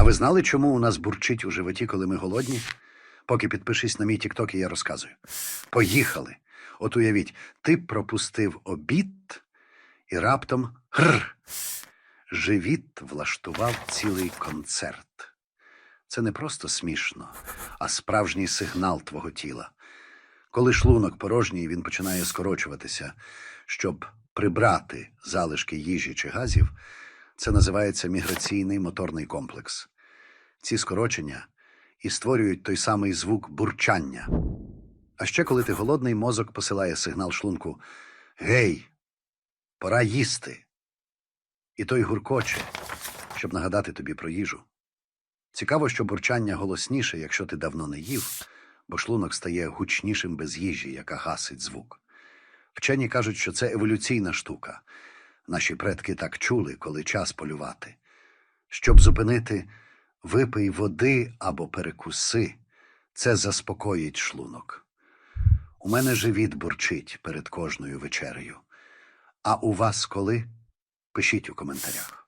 А ви знали, чому у нас бурчить у животі, коли ми голодні? Поки підпишись на мій тікток, і я розказую. Поїхали. От уявіть, ти пропустив обід і раптом гр. Живіт влаштував цілий концерт. Це не просто смішно, а справжній сигнал твого тіла. Коли шлунок порожній, він починає скорочуватися, щоб прибрати залишки їжі чи газів, це називається міграційний моторний комплекс. Ці скорочення і створюють той самий звук бурчання. А ще коли ти голодний, мозок посилає сигнал шлунку Гей, пора їсти. І той гуркоче, щоб нагадати тобі про їжу. Цікаво, що бурчання голосніше, якщо ти давно не їв, бо шлунок стає гучнішим без їжі, яка гасить звук. Вчені кажуть, що це еволюційна штука. Наші предки так чули, коли час полювати. Щоб зупинити випий води або перекуси, це заспокоїть шлунок. У мене живіт бурчить перед кожною вечерею. А у вас коли? Пишіть у коментарях.